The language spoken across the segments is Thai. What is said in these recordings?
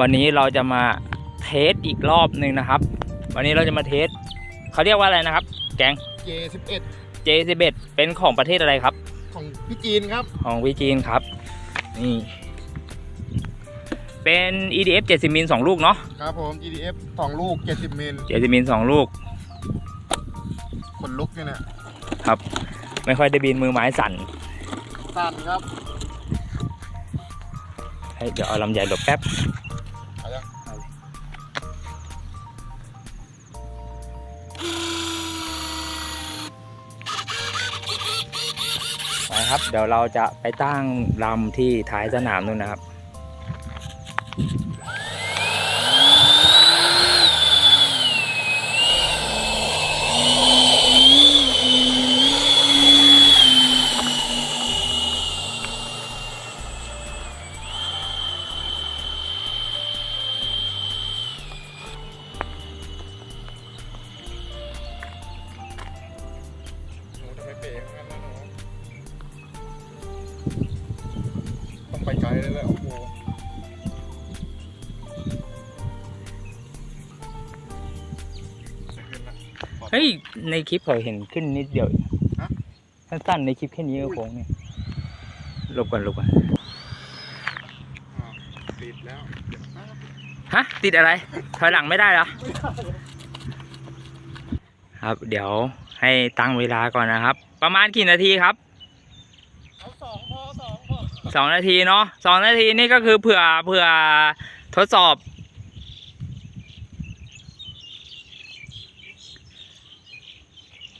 วันนี้เราจะมาเทสอีกรอบหนึ่งนะครับ วันนี้เราจะมาเทสเขาเรียกว่าอะไรนะครับ แกง J11 J11 เป็นของประเทศอะไรครับ ของพี่จีนครับ ของวีจีนครับนี่เป็น EDF 70มิล2ลูกเนาะครับผม GDF 2 ลูก 70มิล70มิล2ลูกขนลุกเนี่ยเนี่ยไม่ค่อยได้บินมือไม้สั่น สั่นครับ ให้เดี๋ยวเอาลำใหญ่หลบแป๊บ นะครับ เดี๋ยวเราจะไปตั้งลำที่ท้ายสนามนู่นนะครับ เฮ้ย ในคลิปเขาเห็นขึ้นนิดเดียวเองฮะ สั้นๆในคลิปแค่นี้ก็โค้งเนี่ยหลบก่อนหลบก่อนอ้าวติดแล้วเดี๋ยวนะฮะ ติดอะไร ถอยหลังไม่ได้เหรอ ครับ เดี๋ยวให้ตั้งเวลาก่อนนะครับ ประมาณกี่นาทีครับ เอาสองพอสองพอสองนาทีเนาะสองนาทีนี่ก็คือเผื่อเผื่อทดสอบ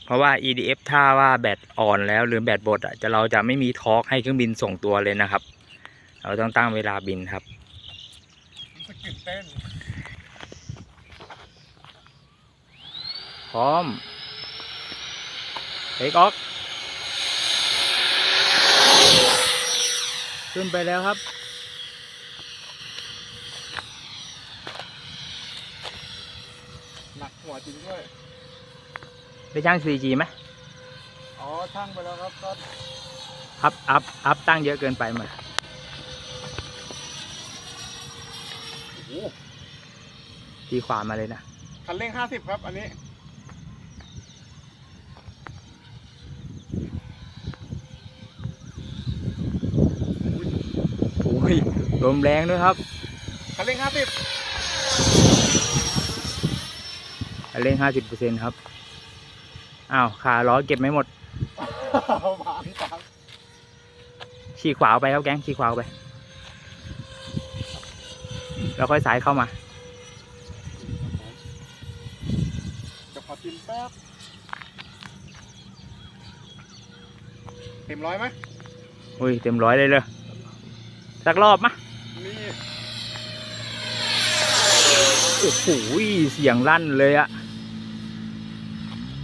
เพ ราะว่า EDF ถ้าว่าแบตอ่อนแล้วหรือแบตบดอะจะเราจะไม่มีทอร์กให้เครื่องบินส่งตัวเลยนะครับ เราต้องตั้งเวลาบินครับรู้สึกตื่นเต้นพร้อมเทคออกขึ้นไปแล้วครับ หนักหัวจริงด้วย ได้ช่าง 4G ไหมอ๋อช่างไปแล้วครับก็อัพอัพอัพตั้งเยอะเกินไปมาโอ้โหทีขวามาเลยนะ คันเร่งห้าสิบครับ อันนี้ โอ้ยลมแรงด้วยครับ คันเร่งห้าสิบเร่งห้าสิบเปอร์เซ็นครับ อ้าวขาล้อเก็บไม่หมดมาพี่ตามฉีกขวาออกไปครับแก๊งฉีกขวาออกไปแล้วค่อยสายเข้ามาจะขอกินแป๊บเต็มร้อยไหมอุ้ยเต็มร้อยเลยเลยสักรอบมะนี่โอ้โหเสียงลั่นเลยอะ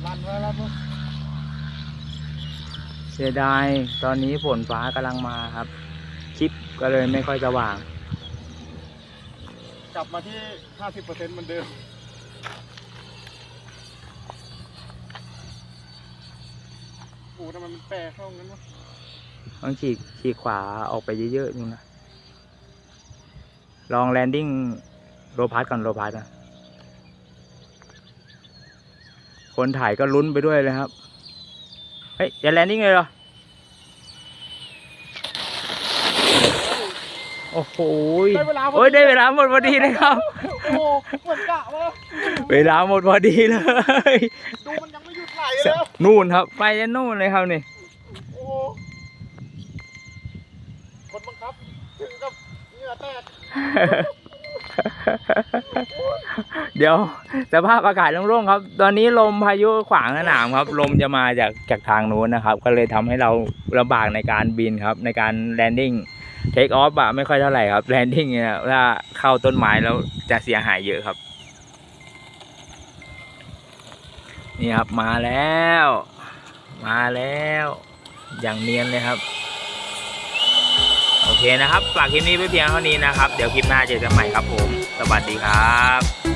ลั่นไว้แล้วมั้ง เสียดายตอนนี้ฝนฟ้ากำลังมาครับ คลิปก็เลยไม่ค่อยจะว่าง กลับมาที่ห้าสิบเปอร์เซ็นต์เหมือนเดิม โอ้โหทำไมมันแปรเข้างั้นวะต้องฉีกฉีกขวาออกไปเยอะๆนู่นนะ ลองแลนดิ้งโลพาร์ก่อนโลพาร์นะ คนถ่ายก็ลุ้นไปด้วยเลยครับ เฮ้ยอย่าแลนดิ้งเลยเหรอ โอ้โหยได้เวลาพอโอ้ยได้เวลาหมดพอดีเลยครับ โอ้โหเหมือนกะวะเวลาหมดพอดีเลย ดูมันยังไม่หยุดไหลแล้วนู่นครับ ไปยันนู่นเลยครับนี่ โอ้โหคนบังคับ ถึงกับเหงื่อแตก เดี๋ยวสภาพอากาศโล่งๆครับ ตอนนี้ลมพายุขวางสนามครับ ลมจะมาจากจากทางนู้นนะครับ ก็เลยทำให้เราลำบากในการบินครับ ในการแลนดิ้งเทคออฟอะไม่ค่อยเท่าไหร่ครับแลนดิ้งเนี่ยถ้าเข้าต้นไม้แล้วจะเสียหายเยอะครับ นี่ครับมาแล้ว มาแล้ว อย่างเนียนเลยครับ เคนะครับ ฝากคลิปนี้ไว้เพียงเท่านี้นะครับ เดี๋ยวคลิปหน้าเจอกันใหม่ครับผม สวัสดีครับ